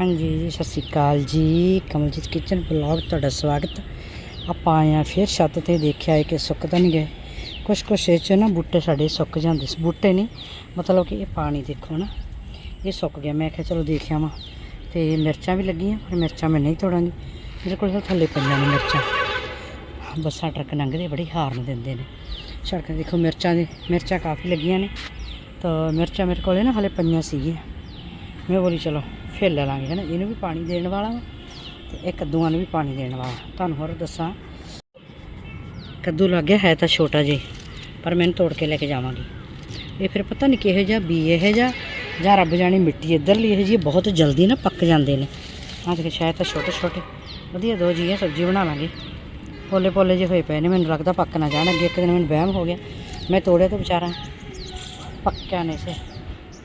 ਹਾਂਜੀ, ਸਤਿ ਸ਼੍ਰੀ ਅਕਾਲ ਜੀ। ਕਮਲਜੀਤ ਕਿਚਨ ਬਲੌਗ ਤੁਹਾਡਾ ਸਵਾਗਤ। ਆਪਾਂ ਆਏ ਆ ਫਿਰ ਛੱਤ ਤੇ ਦੇਖਿਆ ਹੈ ਕਿ ਸੁੱਕ ਤਾਂ ਨਹੀਂ ਗਏ। ਕੁਛ ਕੁਛ ਇਹ 'ਚ ਨਾ ਬੂਟੇ ਸਾਡੇ ਸੁੱਕ ਜਾਂਦੇ ਸੀ। ਬੂਟੇ ਨਹੀਂ, ਮਤਲਬ ਕਿ ਇਹ ਪਾਣੀ ਦੇਖੋ ਨਾ, ਇਹ ਸੁੱਕ ਗਿਆ। ਮੈਂ ਕਿਹਾ ਚਲੋ ਦੇਖਿਆ ਵਾਂ ਤੇ ਮਿਰਚਾਂ ਵੀ ਲੱਗੀਆਂ, ਪਰ ਮਿਰਚਾਂ ਮੈਂ ਨਹੀਂ ਤੋੜਾਂਗੀ। ਮੇਰੇ ਕੋਲ ਥੱਲੇ ਪਈਆਂ ਨੇ ਮਿਰਚਾਂ। ਬੱਸਾਂ ਟਰੱਕ ਲੰਘਦੇ, ਬੜੀ ਹਾਰਨ ਦਿੰਦੇ ਨੇ। ਸੜਕਾਂ ਦੇਖੋ, ਮਿਰਚਾਂ ਦੀ, ਮਿਰਚਾਂ ਕਾਫੀ ਲੱਗੀਆਂ ਨੇ। ਤਾਂ ਮਿਰਚਾਂ ਮੇਰੇ ਕੋਲੇ ਨਾ ਹਲੇ ਪਈਆਂ ਸੀਗੀਆਂ। ਮੈਂ ਬੋਲੀ ਚਲੋ। ਫਿਰ ਲੈ ਲਾਂਗੇ, ਹਨਾ? ਇਹਨੂੰ ਵੀ ਪਾਣੀ ਦੇਣ ਵਾਲਾ ਵਾ ਤੇ ਇਹ ਕੱਦੂਆਂ ਨੂੰ ਵੀ ਪਾਣੀ ਦੇਣ ਵਾਲਾ ਤੁਹਾਨੂੰ ਹੋਰ ਦੱਸਾਂ, ਕੱਦੂ ਲੱਗ ਗਿਆ, ਹੈ ਤਾਂ ਛੋਟਾ ਜਿਹਾ ਪਰ ਮੈਨੂੰ ਤੋੜ ਕੇ ਲੈ ਕੇ ਜਾਵਾਂਗੀ। ਇਹ ਫਿਰ ਪਤਾ ਨਹੀਂ ਕਿਹੋ ਜਿਹਾ ਬੀ ਇਹ ਜਿਹਾ, ਜਾਂ ਰੱਬ ਜਾਣੀ ਮਿੱਟੀ ਇੱਧਰਲੀ ਇਹ ਜੀ ਬਹੁਤ ਜਲਦੀ ਨਾ ਪੱਕ ਜਾਂਦੇ ਨੇ। ਹਾਂ ਦੇਖ, ਸ਼ਾਇਦ ਤਾਂ ਛੋਟੇ ਛੋਟੇ। ਵਧੀਆ ਦੋ ਜੀਆਂ ਸਬਜ਼ੀ ਬਣਾ ਲਾਂਗੇ ਪੋਲੇ ਪੋਲੇ ਜੇ ਹੋਏ ਪਏ ਨੇ, ਮੈਨੂੰ ਲੱਗਦਾ ਪੱਕ ਨਾ ਜਾਣ। ਅੱਗੇ ਇੱਕ ਦਿਨ ਮੈਨੂੰ ਵਹਿਮ ਹੋ ਗਿਆ। ਮੈਂ ਤੋੜਿਆ ਤਾਂ ਵਿਚਾਰਾ। ਪੱਕਿਆ ਨੇ ਸੇ।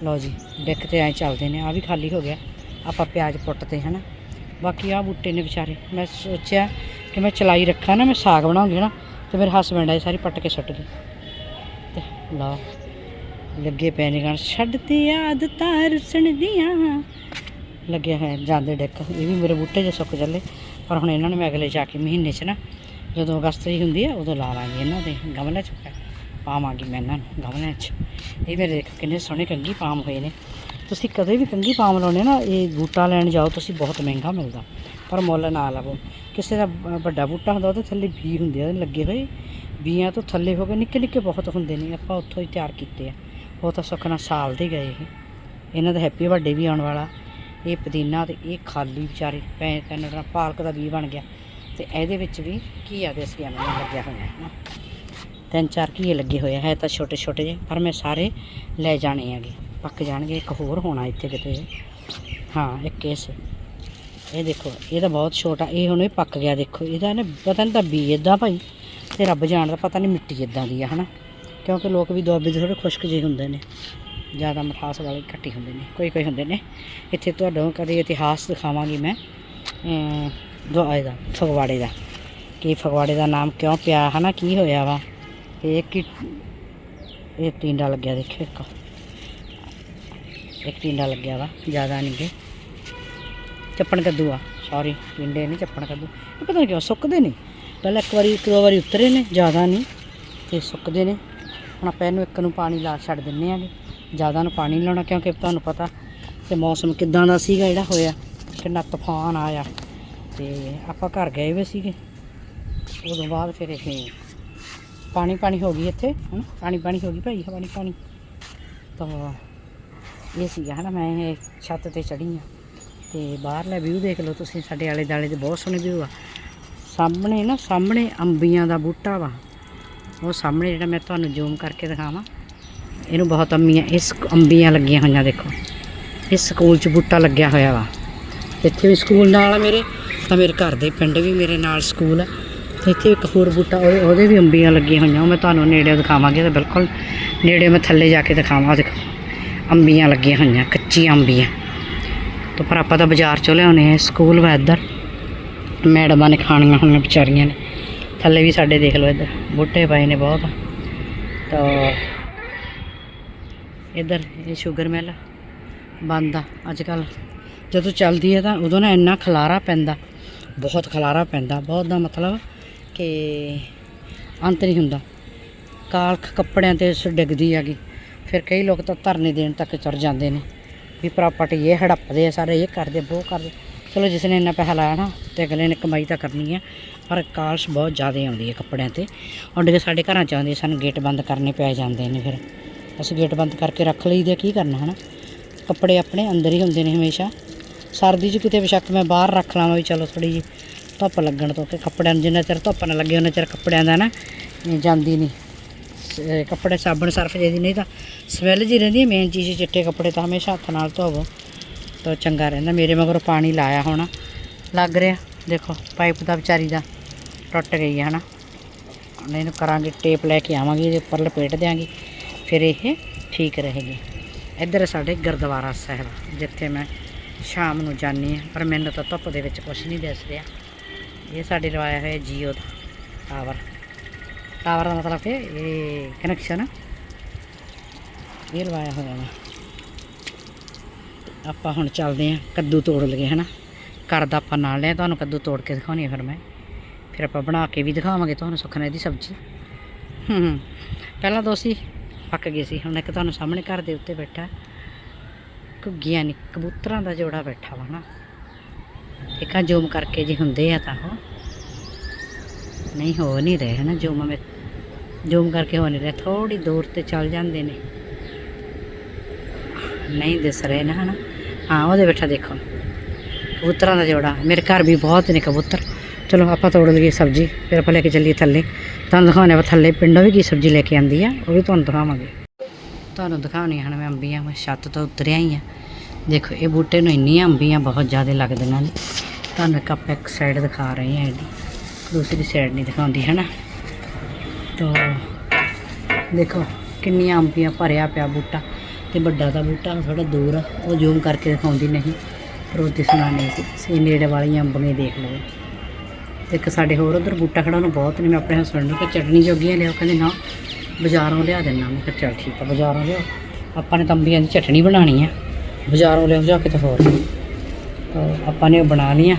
ਲਓ ਜੀ ਡਿੱਕ ਤੇ ਐ ਚੱਲਦੇ ਨੇ ਆ ਵੀ ਖਾਲੀ ਹੋ ਗਿਆ। ਆਪਾਂ ਪਿਆਜ਼ ਪੁੱਟਦੇ ਹਨਾ। ਬਾਕੀ ਆ ਬੂਟੇ ਨੇ ਵਿਚਾਰੇ। ਮੈਂ ਸੋਚਿਆ ਕਿ ਮੈਂ ਚਲਾਈ ਰੱਖਾਂ ਨਾ, ਮੈਂ ਸਾਗ ਬਣਾਉਂਗੀ ਨਾ ਤੇ ਮੇਰੇ ਹਸਬੰਡ ਆਏ ਸਾਰੀ ਪੱਟ ਕੇ ਸੁੱਟ ਗਏ ਤੇ ਲਾ, ਲੱਗੇ ਪਏ ਨੇ ਗਾਣ ਛੱਡਦੀ ਆਦਤਾਂ ਰੁਸਣ ਦੀਆਂ ਲੱਗਿਆ ਹੈ ਜਾਂਦੇ ਡਿੱਕ, ਇਹ ਵੀ ਮੇਰੇ ਬੂਟੇ ਜੇ ਸੁੱਕ ਚੱਲੇ ਪਰ ਹੁਣ ਇਹਨਾਂ ਨੂੰ ਮੈਂ ਅਗਲੇ ਜਾ ਕੇ ਮਹੀਨੇ 'ਚ ਨਾ, ਜਦੋਂ ਅਗਸਤ ਦੀ ਹੁੰਦੀ ਆ, ਉਦੋਂ ਲਾ ਲਾਂਗੀ ਇਹਨਾਂ ਦੇ ਗਮਲੇ 'ਚ। ਪਾਵਾਂਗੀ ਮੈਂ ਇਹਨਾਂ ਨੂੰ ਗਮਲਿਆਂ 'ਚ। ਇਹ ਮੇਰੇ ਦੇਖ ਕਿੰਨੇ ਸੋਹਣੇ ਕੰਗੀ ਪਾਮ ਹੋਏ ਨੇ। ਤੁਸੀਂ ਕਦੇ ਵੀ ਕੰਗੀ ਪਾਮ ਲਾਉਣੇ ਨਾ, ਇਹ ਬੂਟਾ ਲੈਣ ਜਾਓ, ਤੁਸੀਂ ਬਹੁਤ ਮਹਿੰਗਾ ਮਿਲਦਾ। ਪਰ ਮੁੱਲ ਨਾ ਲਵੋ। ਕਿਸੇ ਦਾ ਵੱਡਾ ਬੂਟਾ ਹੁੰਦਾ, ਉਹਦੇ ਥੱਲੇ ਬੀ ਹੁੰਦੇ ਆ ਲੱਗੇ ਹੋਏ ਬੀਆਂ ਤੋਂ ਥੱਲੇ ਹੋ ਕੇ ਨਿੱਕੇ ਨਿੱਕੇ ਬਹੁਤ ਹੁੰਦੇ ਨੇ, ਆਪਾਂ ਉੱਥੋਂ ਹੀ ਤਿਆਰ ਕੀਤੇ ਆ। ਉਹ ਤਾਂ ਸੁੱਖ ਨਾਲ ਸਾਲ ਦੇ ਗਏ ਇਹ। ਇਹਨਾਂ ਦਾ ਹੈਪੀ ਬਰਥਡੇ ਵੀ ਆਉਣ ਵਾਲਾ। ਇਹ ਪੁਦੀਨਾ ਤੇ ਇਹ ਖਾਲੀ ਵਿਚਾਰੇ ਪੈ ਤਿੰਨ ਪਾਲਕ ਦਾ ਵੀ ਬਣ ਗਿਆ। ਤੇ ਇਹਦੇ ਵਿੱਚ ਵੀ ਘੀਆ ਦੇ ਸਿਆਣ ਲੱਗਿਆ ਹੋਇਆ ਹੈ ਨਾ। ਤਿੰਨ ਚਾਰ ਘੀਏ ਲੱਗੇ ਹੋਏ ਆ, ਹੈ ਤਾਂ ਛੋਟੇ ਛੋਟੇ ਜਿਹੇ, ਪਰ ਮੈਂ ਸਾਰੇ ਲੈ ਜਾਣੇ ਹੈਗੇ। ਪੱਕ ਜਾਣਗੇ, ਇੱਕ ਹੋਰ ਹੋਣਾ ਇੱਥੇ ਕਿਤੇ। ਹਾਂ, ਇੱਕ ਇਸ। ਇਹ ਦੇਖੋ, ਇਹ ਤਾਂ ਬਹੁਤ ਛੋਟਾ, ਇਹ ਹੁਣ ਇਹ ਪੱਕ ਗਿਆ, ਦੇਖੋ, ਇਹਦਾ ਨਾ ਪਤਾ ਨਹੀਂ ਤਾਂ ਬੀ ਇਦਾਂ ਭਾਈ, ਤੇ ਰੱਬ ਜਾਣਦਾ, ਪਤਾ ਨਹੀਂ ਮਿੱਟੀ ਇਦਾਂ ਦੀ ਆ, ਹਨਾ? ਕਿਉਂਕਿ ਲੋਕ ਵੀ ਦੁਆਬੇ ਦੇ ਥੋੜੇ ਖੁਸ਼ਕ ਜਿਹੇ ਹੁੰਦੇ ਨੇ। ਜ਼ਿਆਦਾ ਮਿਠਾਸ ਵਾਲੇ ਘੱਟੀ ਹੁੰਦੇ ਨੇ, ਕੋਈ ਕੋਈ ਹੁੰਦੇ ਨੇ। ਇੱਥੇ ਤੁਹਾਨੂੰ ਕਦੇ ਇਤਿਹਾਸ ਦਿਖਾਵਾਂਗੀ ਮੈਂ ਦੁਆਏ ਦਾ ਫਗਵਾੜੇ ਦਾ। ਕਿ ਫਗਵਾੜੇ ਦਾ ਨਾਮ ਕਿਉਂ ਪਿਆ, ਹਨਾ? ਕੀ ਹੋਇਆ ਵਾ? ਇਹ ਕਿ, ਇਹ ਟਿੰਡਾ ਲੱਗਿਆ, ਦੇਖਿਓ ਇੱਕ। ਇੱਕ ਟਿੰਡਾ ਲੱਗਿਆ ਵਾ, ਜ਼ਿਆਦਾ ਨਹੀਂ ਗੇ। ਚੱਪਣ ਕੱਦੂ ਆ ਸੌਰੀ ਟਿੰਡੇ ਨਹੀਂ ਚੱਪਣ ਕੱਦੂ। ਇਹ ਪਤਾ ਨਹੀਂ ਕਿਉਂ ਸੁੱਕਦੇ ਨਹੀਂ ਪਹਿਲਾਂ ਇੱਕ ਵਾਰੀ, ਇੱਕ ਦੋ ਵਾਰੀ ਉਤਰੇ ਨੇ, ਜ਼ਿਆਦਾ ਨਹੀਂ ਤੇ ਸੁੱਕਦੇ ਨੇ। ਹੁਣ ਆਪਾਂ ਇਹਨੂੰ ਇੱਕ ਨੂੰ ਪਾਣੀ ਲਾ ਛੱਡ ਦਿੰਨੇ ਆਗੇ ਜ਼ਿਆਦਾ ਨੂੰ ਪਾਣੀ ਨਹੀਂ ਲਾਉਣਾ, ਕਿਉਂਕਿ ਤੁਹਾਨੂੰ ਪਤਾ ਕਿ ਮੌਸਮ ਕਿਦਾਂ ਦਾ ਸੀਗਾ ਜਿਹੜਾ ਹੋਇਆ, ਕਿੰਨਾ ਤੂਫਾਨ ਆਇਆ। ਤੇ ਆਪਾਂ ਘਰ ਗਏ ਹੋਏ ਸੀਗੇ। ਉਦੋਂ ਬਾਅਦ ਫਿਰ ਇਹ ਪਾਣੀ ਪਾਣੀ ਹੋ ਗਈ ਇੱਥੇ, ਹਨਾ? ਪਾਣੀ ਪਾਣੀ ਹੋ ਗਈ ਭਾਈ ਪਾਣੀ ਪਾਣੀ। ਤਾਂ ਇਹ ਸੀਗਾ ਹਨਾ, ਮੈਂ ਇਹ ਛੱਤ ਤੇ ਚੜੀ ਆ ਤੇ ਬਾਹਰਲਾ ਵਿਊ ਦੇਖ ਲਓ ਤੁਸੀਂ, ਸਾਡੇ ਆਲੇ ਦਾਲੇ ਦੇ ਬਹੁਤ ਸੋਹਣੇ ਵਿਊ ਆ। ਸਾਹਮਣੇ ਨਾ, ਸਾਹਮਣੇ ਅੰਬੀਆਂ ਦਾ ਬੂਟਾ ਵਾ। ਉਹ ਸਾਹਮਣੇ ਜਿਹੜਾ ਮੈਂ ਤੁਹਾਨੂੰ ਜ਼ੂਮ ਕਰਕੇ ਦਿਖਾਵਾਂ, ਇਹਨੂੰ ਬਹੁਤ ਅੰਬੀਆਂ ਇਸ ਅੰਬੀਆਂ ਲੱਗੀਆਂ ਹੋਈਆਂ ਦੇਖੋ। ਇਸ ਸਕੂਲ 'ਚ ਬੂਟਾ ਲੱਗਿਆ ਹੋਇਆ ਵਾ। ਇੱਥੇ ਵੀ ਸਕੂਲ ਨਾਲ ਆ ਮੇਰੇ, ਤਾਂ ਮੇਰੇ ਘਰ ਦੇ ਪਿੰਡ ਵੀ ਮੇਰੇ ਨਾਲ ਸਕੂਲ ਆ। ਇੱਥੇ ਇੱਕ ਹੋਰ ਬੂਟਾ ਉਹਦੇ ਉਹਦੇ ਵੀ ਅੰਬੀਆਂ ਲੱਗੀਆਂ ਹੋਈਆਂ। ਉਹ ਮੈਂ ਤੁਹਾਨੂੰ ਨੇੜੇ ਦਿਖਾਵਾਂਗੀ ਤਾਂ ਬਿਲਕੁਲ ਨੇੜੇ ਮੈਂ ਥੱਲੇ ਜਾ ਕੇ ਦਿਖਾਵਾਂ, ਦੇਖੋ। ਅੰਬੀਆਂ ਲੱਗੀਆਂ ਹੋਈਆਂ, ਕੱਚੀਆਂ ਅੰਬੀਆਂ। ਤਾਂ ਪਰ ਆਪਾਂ ਤਾਂ ਬਾਜ਼ਾਰ ਚੋਂ ਲਿਆਉਣੇ ਆ, ਸਕੂਲ ਵਾ ਇੱਧਰ। ਮੈਡਮਾਂ ਨੇ ਖਾਣੀਆਂ ਹੋਈਆਂ ਵਿਚਾਰੀਆਂ ਨੇ। ਥੱਲੇ ਵੀ ਸਾਡੇ ਦੇਖ ਲਓ ਇੱਧਰ, ਬੂਟੇ ਪਏ ਨੇ ਬਹੁਤ। ਤਾਂ ਇੱਧਰ ਇਹ ਸ਼ੂਗਰ ਮਿਲ ਬੰਦ ਆ ਅੱਜ ਕੱਲ ਜਦੋਂ ਚੱਲਦੀ ਹੈ ਤਾਂ ਉਦੋਂ ਨਾ ਇੰਨਾ ਖਲਾਰਾ ਪੈਂਦਾ। ਬਹੁਤ ਖਲਾਰਾ ਪੈਂਦਾ। ਬਹੁਤ ਦਾ ਮਤਲਬ ਕਿ ਅੰਤ ਨਹੀਂ ਹੁੰਦਾ। ਕਾਲਖ ਕੱਪੜਿਆਂ ਤੇ ਸ ਡਿੱਗਦੀ ਹੈਗੀ। ਫਿਰ ਕਈ ਲੋਕ ਤਾਂ ਧਰਨੇ ਦੇਣ ਤੱਕ ਚੜ ਜਾਂਦੇ ਨੇ ਵੀ ਪ੍ਰਾਪਰਟੀ ਇਹ ਹੜੱਪਦੇ ਆ ਸਾਰੇ ਇਹ ਕਰਦੇ ਉਹ ਕਰਦੇ। ਚਲੋ ਜਿਸ ਨੇ ਇੰਨਾ ਪੈਸਾ ਲਾਇਆ ਨਾ ਤੇ ਅਗਲੇ ਨੇ ਕਮਾਈ ਤਾਂ ਕਰਨੀ ਹੈ ਪਰ ਕਾਲਸ਼ ਬਹੁਤ ਜ਼ਿਆਦਾ ਆਉਂਦੀ ਹੈ ਕੱਪੜਿਆਂ ਤੇ। ਔਰ ਜੇ ਸਾਡੇ ਘਰਾਂ ਚ ਆਉਂਦੀ ਸਾਨੂੰ ਗੇਟ ਬੰਦ ਕਰਨੇ ਪੈ ਜਾਂਦੇ ਨੇ ਫਿਰ। ਅਸੀਂ ਗੇਟ ਬੰਦ ਕਰਕੇ ਰੱਖ ਲਈਦੇ ਆ, ਕੀ ਕਰਨਾ ਹਨਾ? ਕੱਪੜੇ ਆਪਣੇ ਅੰਦਰ ਹੀ ਹੁੰਦੇ ਨੇ ਹਮੇਸ਼ਾ। ਸਰਦੀ 'ਚ ਕਿਤੇ ਬੇਸ਼ੱਕ ਮੈਂ ਬਾਹਰ ਰੱਖ ਲਾਵਾਂ ਵੀ ਚਲੋ ਥੋੜੀ ਜਿਹੀ ਧੁੱਪ ਲੱਗਣ ਤੋਂ ਕਿ ਕੱਪੜਿਆਂ ਨੂੰ ਜਿੰਨਾ ਚਿਰ ਧੁੱਪ ਨਾ ਲੱਗੇ ਉਹਨਾਂ ਚਿਰ ਕੱਪੜਿਆਂ ਦਾ ਨਾ ਜਾਂਦੀ ਨਹੀਂ ਕੱਪੜੇ ਸਾਬਣ ਸਰਫ ਜਿਹੀ ਨਹੀਂ ਤਾਂ ਸਮੈਲ ਜੀ ਰਹਿੰਦੀ ਹੈ ਮੇਨ ਚੀਜ਼ ਚਿੱਟੇ ਕੱਪੜੇ ਤਾਂ ਹਮੇਸ਼ਾ ਹੱਥ ਨਾਲ ਧੋਵੋ, ਤਾਂ ਚੰਗਾ ਰਹਿੰਦਾ। ਮੇਰੇ ਮਗਰ ਪਾਣੀ ਲਾਇਆ ਹੋਣਾ, ਲੱਗ ਰਿਹਾ। ਦੇਖੋ, ਪਾਈਪ ਦਾ ਵਿਚਾਰੀ ਦਾ ਟੁੱਟ ਗਈ ਹੈ, ਹਨਾ। ਇਹਨੂੰ ਕਰਾਂਗੇ ਟੇਪ ਲੈ ਕੇ ਆਵਾਂਗੇ, ਇਹਦੇ ਉੱਪਰ ਲਪੇਟ ਦਿਆਂਗੇ, ਫਿਰ ਇਹ ਠੀਕ ਰਹੇਗੀ। ਇੱਧਰ ਸਾਡੇ ਗੁਰਦੁਆਰਾ ਸਾਹਿਬ, ਜਿੱਥੇ ਮੈਂ ਸ਼ਾਮ ਨੂੰ ਜਾਂਦੀ ਹਾਂ, ਪਰ ਮੈਨੂੰ ਤਾਂ ਧੁੱਪ ਦੇ ਵਿੱਚ ਕੁਝ ਨਹੀਂ ਦਿਸ ਰਿਹਾ। ਇਹ ਸਾਡੇ ਲਵਾਇਆ ਹੋਇਆ ਜੀਓ ਦਾ ਟਾਵਰ ਟਾਵਰ ਦਾ ਮਤਲਬ ਕਿ ਇਹ ਕਨੈਕਸ਼ਨ ਇਹ ਲਵਾਇਆ ਹੋਇਆ ਵਾ। ਆਪਾਂ ਹੁਣ ਚੱਲਦੇ ਆਂ ਕੱਦੂ ਤੋੜ ਲਈਏ, ਹਨਾ? ਘਰ ਦਾ ਆਪਾਂ ਨਾਲ ਲਿਆ, ਤੁਹਾਨੂੰ ਕੱਦੂ ਤੋੜ ਕੇ ਦਿਖਾਉਣੀ ਆ ਫਿਰ ਮੈਂ। ਫਿਰ ਆਪਾਂ ਬਣਾ ਕੇ ਵੀ ਦਿਖਾਵਾਂਗੇ ਤੁਹਾਨੂੰ ਸੁਖਨਾ ਇਹਦੀ ਸਬਜ਼ੀ। ਹੂੰ ਪਹਿਲਾਂ ਤਾਂ ਅਸੀਂ ਪੱਕ ਗਏ ਸੀ। ਹੁਣ ਇੱਕ ਤੁਹਾਨੂੰ ਸਾਹਮਣੇ ਘਰ ਦੇ ਉੱਤੇ ਬੈਠਾ। ਘੁੱਗੀਆਂ ਨਹੀਂ ਕਬੂਤਰਾਂ ਦਾ ਜੋੜਾ ਬੈਠਾ ਵਾ ਨਾ ਇੱਕਾਂ ਜ਼ੂਮ ਕਰਕੇ ਜੇ ਹੁੰਦੇ ਆ ਤਾਂ ਉਹ। ਨਹੀਂ, ਹੋ ਨਹੀਂ ਰਹੇ, ਹਨਾ? ਜ਼ੂਮ ਮੈਂ ਜ਼ੂਮ ਕਰਕੇ ਹੋ ਨਹੀਂ ਰਿਹਾ। ਥੋੜੀ ਦੂਰ ਤੇ ਚੱਲ ਜਾਂਦੇ ਨੇ। ਨਹੀਂ ਦਿਸ ਰਹੇ ਨਾ, ਹਨਾ? ਹਾਂ, ਉਹਦੇ ਬੈਠਾ ਦੇਖੋ। ਕਬੂਤਰਾਂ ਦਾ ਜੋੜਾ। ਮੇਰੇ ਘਰ ਵੀ ਬਹੁਤ ਨੇ ਕਬੂਤਰ। ਚਲੋ, ਆਪਾਂ ਤੋੜ ਲਈਏ ਸਬਜ਼ੀ। ਫਿਰ ਆਪਾਂ ਲੈ ਕੇ ਚੱਲੀਏ ਥੱਲੇ। ਤੁਹਾਨੂੰ ਦਿਖਾਉਣੇ ਆ ਥੱਲੇ ਪਿੰਡੋਂ ਵੀ ਕੀ ਸਬਜ਼ੀ ਲੈ ਕੇ ਆਂਦੀ ਆ। ਉਹ ਵੀ ਤੁਹਾਨੂੰ ਦਿਖਾਵਾਂਗੇ। ਤੁਹਾਨੂੰ ਦਿਖਾਉਣੀ ਹਨ ਮੈਂ ਅੰਬੀਆਂ। ਮੈਂ ਛੱਤ ਤੋਂ ਉਤਰਿਆ ਹੀ ਆ। ਦੇਖੋ, ਇਹ ਬੂਟੇ ਨੂੰ ਇੰਨੀਆਂ ਅੰਬੀਆਂ ਬਹੁਤ ਜ਼ਿਆਦਾ ਲੱਗਦੀਆਂ ਨੇ। ਤੁਹਾਨੂੰ ਇੱਕ ਆਪਾਂ ਇੱਕ ਸਾਈਡ ਦਿਖਾ ਰਹੇ ਹਾਂ ਇਹਦੀ। ਦੂਸਰੀ ਸਾਈਡ ਨਹੀਂ ਦਿਖਾਉਂਦੀ ਹੈ ਨਾ ਤੋ, ਦੇਖੋ, ਕਿੰਨੀਆਂ ਅੰਬੀਆਂ ਭਰਿਆ ਪਿਆ ਬੂਟਾ। ਤੇ ਵੱਡਾ ਦਾ ਬੂਟਾ ਥੋੜਾ ਦੂਰ ਆ, ਉਹ ਜ਼ੂਮ ਕਰਕੇ ਦਿਖਾਉਂਦੀ ਨਹੀਂ ਰੋਟੀ ਉਹ ਦਿਸਣਾ ਸੀ ਸੇ ਨੇੜੇ ਵਾਲੀਆਂ ਅੰਬੀਆਂ ਦੇਖ ਲਓ। ਤੇ ਇੱਕ ਸਾਡੇ ਹੋਰ ਉਧਰ ਬੂਟਾ ਖੜਾ ਨੂੰ ਬਹੁਤ ਨੇ, ਮੈਂ ਆਪਣੇ ਹਸਬੰਡ ਨੂੰ ਕਿ ਚਟਨੀ ਜੋਗੀਆਂ ਲਿਆਓ। ਕਹਿੰਦੇ, ਨਾ, ਬਾਜ਼ਾਰੋਂ ਲਿਆ ਦੇਣਾ ਮੈਂ, ਕਿਹਾ, ਚੱਲ ਠੀਕ ਆ, ਬਾਜ਼ਾਰੋਂ ਲਿਆਓ। ਆਪਾਂ ਨੇ ਤੰਬੀਆਂ ਦੀ ਚਟਨੀ ਬਣਾਉਣੀ ਆ, ਬਾਜ਼ਾਰੋਂ ਲਿਆਓ, ਜਾ ਕੇ ਤਾਂ ਹੋਰ। ਆਪਾਂ ਨੇ ਉਹ ਬਣਾ ਲਈਆਂ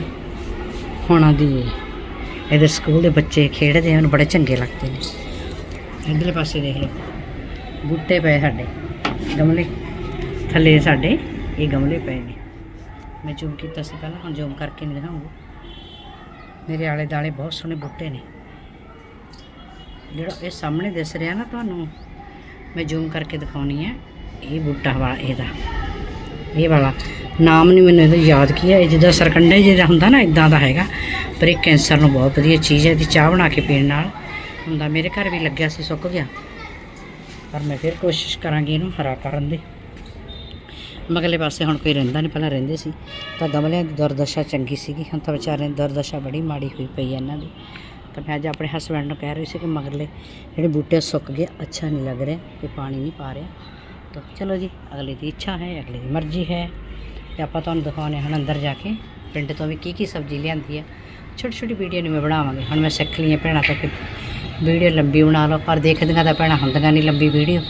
ਹੁਣ ਦੀ। ਇਹਦੇ ਸਕੂਲ ਦੇ ਬੱਚੇ ਖੇਡਦੇ ਹਨ ਬੜੇ ਚੰਗੇ ਲੱਗਦੇ ਨੇ। ਇਧਰਲੇ ਪਾਸੇ ਦੇਖ ਲਓ, ਬੂਟੇ ਪਏ ਸਾਡੇ। ਗਮਲੇ। ਥੱਲੇ ਸਾਡੇ ਇਹ ਗਮਲੇ ਪਏ ਨੇ। ਮੈਂ ਜ਼ੂਮ ਕੀਤਾ ਸੀ ਪਹਿਲਾਂ, ਹੁਣ ਜ਼ੂਮ ਕਰਕੇ ਨਹੀਂ ਦਿਖਾਉਂਗਾ। ਮੇਰੇ ਆਲੇ ਦਾਲੇ ਬਹੁਤ ਸੋਹਣੇ ਬੂਟੇ ਨੇ। ਜਿਹੜਾ ਇਹ ਸਾਹਮਣੇ ਦਿਸ ਰਿਹਾ ਨਾ ਤੁਹਾਨੂੰ, ਮੈਂ ਜ਼ੂਮ ਕਰਕੇ ਦਿਖਾਉਣੀ ਹੈ ਇਹ ਬੂਟਾ ਵਾਲਾ ਇਹਦਾ। ਇਹ ਵਾਲਾ। ਨਾਮ ਨਹੀਂ ਮੈਨੂੰ ਇਹਦਾ ਯਾਦ ਕੀ ਹੈ ਇਹ ਜਿੱਦਾਂ ਸਰਕੰਡੇ ਜਿਹਦਾ ਹੁੰਦਾ ਨਾ ਇਦਾਂ ਦਾ ਹੈਗਾ। ਪਰ ਇਹ ਕੈਂਸਰ ਨੂੰ ਬਹੁਤ ਵਧੀਆ ਚੀਜ਼ ਹੈ। ਇਹਦੀ ਚਾਹ ਬਣਾ ਕੇ ਪੀਣ ਨਾਲ। ਹੁੰਦਾ ਮੇਰੇ ਘਰ ਵੀ ਲੱਗਿਆ ਸੀ, ਸੁੱਕ ਗਿਆ। ਪਰ ਮੈਂ ਫਿਰ ਕੋਸ਼ਿਸ਼ ਕਰਾਂਗੀ ਇਹਨੂੰ ਹਰਾ ਕਰਨ ਦੀ। ਮਗਲੇ ਪਾਸੇ ਹੁਣ ਕੋਈ ਰਹਿੰਦਾ ਨਹੀਂ ਪਹਿਲਾਂ ਰਹਿੰਦੇ ਸੀ। ਤਾਂ ਗਮਲਿਆਂ ਦੀ ਦੁਰਦਸ਼ਾ ਚੰਗੀ ਸੀਗੀ। ਹੁਣ ਤਾਂ ਵਿਚਾਰਿਆਂ ਦੀ ਦੁਰਦਸ਼ਾ ਬੜੀ ਮਾੜੀ ਹੋਈ ਪਈ ਹੈ ਇਹਨਾਂ ਦੀ। ਤਾਂ ਮੈਂ ਅੱਜ ਆਪਣੇ ਹਸਬੰਡ ਨੂੰ ਕਹਿ ਰਹੀ ਸੀ ਕਿ ਮਗਰਲੇ ਜਿਹੜੇ ਬੂਟੇ ਸੁੱਕ ਗਏ, ਅੱਛਾ ਨਹੀਂ ਲੱਗ ਰਿਹਾ ਕਿ ਪਾਣੀ ਨਹੀਂ ਪਾ ਰਿਹਾ। ਤਾਂ ਚਲੋ ਜੀ, ਅਗਲੇ ਦੀ ਇੱਛਾ ਹੈ, ਅਗਲੇ ਦੀ ਮਰਜ਼ੀ ਹੈ। ਤੇ ਆਪਾਂ ਤੁਹਾਨੂੰ ਦਿਖਾਉਂਦੇ ਹਾਂ ਅੰਦਰ ਜਾ ਕੇ ਪਿੰਡ ਤੋਂ ਵੀ ਕੀ ਕੀ ਸਬਜ਼ੀ ਲਿਆਂਦੀ ਹੈ। ਛੋਟੀ ਛੋਟੀ ਵੀਡੀਓ ਨੂੰ ਮੈਂ ਬਣਾਵਾਂਗੀ। ਹੁਣ ਮੈਂ ਸਿੱਖ ਲਈ ਲਈਆਂ ਭੈਣਾਂ ਤੋਂ ਕਿ ਵੀਡੀਓ ਲੰਬੀ ਬਣਾ ਲਓ, ਪਰ ਦੇਖਦੀਆਂ ਤਾਂ ਭੈਣਾਂ ਹੁੰਦੀਆਂ ਨਹੀਂ ਲੰਬੀ ਵੀਡੀਓ।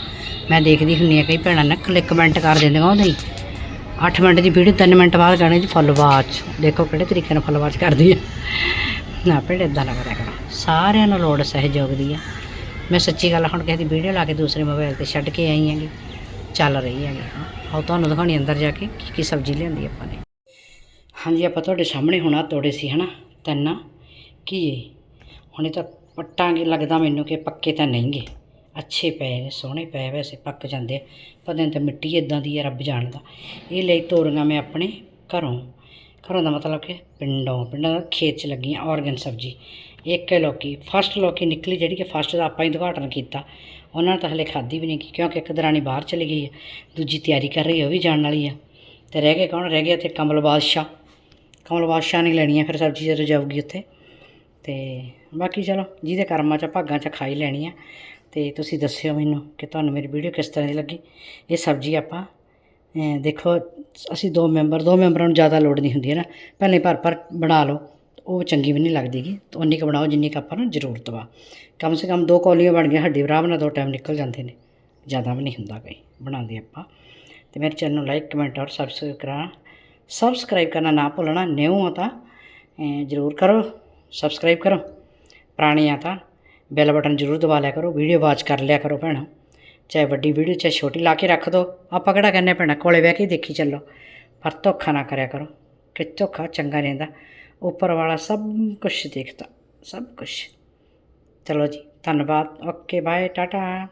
ਮੈਂ ਦੇਖਦੀ ਹੁੰਦੀ ਆ ਕਈ ਭੈਣਾਂ ਨਾ ਕਲਿੱਕ ਕਮੈਂਟ ਕਰ ਦਿੰਦੀਆਂ ਉਹਦੇ ਹੀ। 8 ਮਿੰਟ ਦੀ ਵੀਡੀਓ 3 ਮਿੰਟ ਬਾਅਦ ਕਹਿਣਾ ਜੀ ਫੁੱਲ ਵਾਚ ਦੇਖੋ ਕਿਹੜੇ ਤਰੀਕੇ ਨਾਲ ਫੁੱਲ ਵਾਚ ਕਰਦੀ ਹੈ ਨਾ ਭੈਣ ਇਦਾਂ ਨਾ ਕਰਿਆ ਕਰੋ। ਸਾਰਿਆਂ ਨੂੰ ਲੋੜ ਸਹਿਯੋਗ ਦੀ ਆ। ਮੈਂ ਸੱਚੀ ਗੱਲ ਹੁਣ ਕਿਸੇ ਦੀ ਵੀਡੀਓ ਲਾ ਕੇ ਦੂਸਰੇ ਮੋਬਾਈਲ ਤੇ ਛੱਡ ਕੇ ਆਈ ਹੈਗੀ। ਚੱਲ ਰਹੀ ਹੈਗੀ। ਹਾਂ ਆਓ ਤੁਹਾਨੂੰ ਦਿਖਾਉਣੀ ਅੰਦਰ ਜਾ ਕੇ ਕੀ ਕੀ ਸਬਜ਼ੀ ਲਿਆਂਦੀ ਆਪਾਂ ਨੇ। ਹਾਂਜੀ, ਆਪਾਂ ਤੁਹਾਡੇ ਸਾਹਮਣੇ ਹੁਣ ਆ ਤੋੜੇ ਸੀ ਹਨਾ, ਤਿੰਨ ਕੀ ਹੁਣ ਇਹ ਤਾਂ ਪੱਟਾਂਗੇ ਲੱਗਦਾ ਮੈਨੂੰ ਕਿ ਪੱਕੇ ਤਾਂ ਨਹੀਂਗੇ। ਅੱਛੇ ਪਏ ਨੇ ਸੋਹਣੇ ਪਏ ਵੈਸੇ ਪੱਕ ਜਾਂਦੇ ਆ। ਪਤਾ ਨਹੀਂ ਤਾਂ ਮਿੱਟੀ ਇਦਾਂ ਦੀ ਹੈ ਰੱਬ ਜਾਣਦਾ। ਇਹ ਲਈ ਤੋੜੀਆਂ ਮੈਂ ਆਪਣੇ ਘਰੋਂ ਘਰੋਂ ਦਾ ਮਤਲਬ ਕਿ ਪਿੰਡੋਂ ਪਿੰਡਾਂ ਦਾ ਖੇਤ 'ਚ ਲੱਗੀਆਂ ਔਰਗਨ ਸਬਜ਼ੀ। ਇੱਕ ਹੈ ਲੋਕੀ ਫਸਟ ਲੋਕੀ ਨਿਕਲੀ ਜਿਹੜੀ ਕਿ ਫਸਟ ਦਾ ਆਪਾਂ ਹੀ ਉਦਘਾਟਨ ਕੀਤਾ। ਉਹਨਾਂ ਨੇ ਤਾਂ ਹਲੇ ਖਾਧੀ ਵੀ ਨਹੀਂ ਗੀ, ਕਿਉਂਕਿ ਇੱਕ ਦਰਾਣੀ ਬਾਹਰ ਚਲੀ ਗਈ ਹੈ ਦੂਜੀ ਤਿਆਰੀ ਕਰ ਰਹੀ ਹੈ ਉਹ ਵੀ ਜਾਣ ਵਾਲੀ ਆ। ਤੇ ਰਹਿ ਗਏ ਕੌਣ? ਰਹਿ ਗਿਆ ਉੱਥੇ ਕਮਲ ਬਾਦਸ਼ਾਹ। ਕਮਲ ਬਾਦਸ਼ਾਹ ਨੇ ਲੈਣੀ ਆ ਫਿਰ ਸਬਜ਼ੀ ਜਦੋਂ ਜਾਊਗੀ ਉੱਥੇ। ਤੇ ਬਾਕੀ ਚਲੋ, ਜਿਹਦੇ ਕਰਮਾਂ 'ਚ ਭਾਗਾਂ 'ਚ ਖਾਈ ਲੈਣੀ ਆ। ਤੇ ਤੁਸੀਂ ਦੱਸਿਓ ਮੈਨੂੰ ਕਿ ਤੁਹਾਨੂੰ ਮੇਰੀ ਵੀਡੀਓ ਕਿਸ ਤਰ੍ਹਾਂ ਦੀ ਲੱਗੀ। ਇਹ ਸਬਜ਼ੀ ਆਪਾਂ ਦੇਖੋ, ਅਸੀਂ ਦੋ ਮੈਂਬਰ, ਦੋ ਮੈਂਬਰਾਂ ਨੂੰ ਜ਼ਿਆਦਾ ਲੋੜ ਨਹੀਂ ਹੁੰਦੀ ਹੈ ਨਾ। ਪਹਿਲੇ ਭਰ ਭਰ ਬਣਾ ਲਓ, ਉਹ ਚੰਗੀ ਵੀ ਨਹੀਂ ਲੱਗਦੀਗੀ ਤਾਂ ਉਨੀ ਕੁ ਬਣਾਓ ਜਿੰਨੀ ਕੁ ਆਪਾਂ ਨੂੰ ਜ਼ਰੂਰਤ ਵਾ। ਕਮ ਸੇ ਕਮ ਦੋ ਕੌਲੀਆਂ ਬਣ ਗਈਆਂ, ਹੱਡੀ ਬਰਾਬ ਨਾਲ ਦੋ, ਟਾਈਮ ਨਿਕਲ ਜਾਂਦੇ ਨੇ। ਜ਼ਿਆਦਾ ਵੀ ਨਹੀਂ ਹੁੰਦਾ ਕੋਈ, ਬਣਾਉਂਦੇ ਆਪਾਂ। ਤੇ ਮੇਰੇ ਚੈਨਲ ਨੂੰ ਲਾਈਕ, ਕਮੈਂਟ ਔਰ ਸਬਸਕ੍ਰਾਈਬ ਕਰਾ ਸਬਸਕ੍ਰਾਈਬ ਕਰਨਾ ਨਾ ਭੁੱਲਣਾ, ਨਿਊ ਆ ਤਾਂ ਜ਼ਰੂਰ ਕਰੋ। ਸਬਸਕ੍ਰਾਈਬ ਕਰੋ। ਪੁਰਾਣੇ ਆ ਤਾਂ ਬੈਲ ਬਟਨ ਜ਼ਰੂਰ ਦਬਾ ਲਿਆ ਕਰੋ। ਵੀਡੀਓ ਵਾਚ ਕਰ ਲਿਆ ਕਰੋ ਭੈਣੋ। ਚਾਹੇ ਵੱਡੀ ਵੀਡੀਓ ਚਾਹੇ ਛੋਟੀ, ਲਾ ਕੇ ਰੱਖ ਦਿਓ ਆਪਾਂ ਕਿਹੜਾ ਕਹਿੰਦੇ ਭੈਣਾ, ਕੋਲੇ ਬਹਿ ਕੇ ਹੀ ਦੇਖੀ ਚੱਲੋ। ਪਰ ਧੋਖਾ ਨਾ ਕਰਿਆ ਕਰੋ। ਕਿ ਧੋਖਾ ਚੰਗਾ ਰਹਿੰਦਾ ਉੱਪਰ ਵਾਲਾ ਸਭ ਕੁਝ ਦੇਖਦਾ ਸਭ ਕੁਝ ਚਲੋ ਜੀ, ਧੰਨਵਾਦ। Okay bye tata.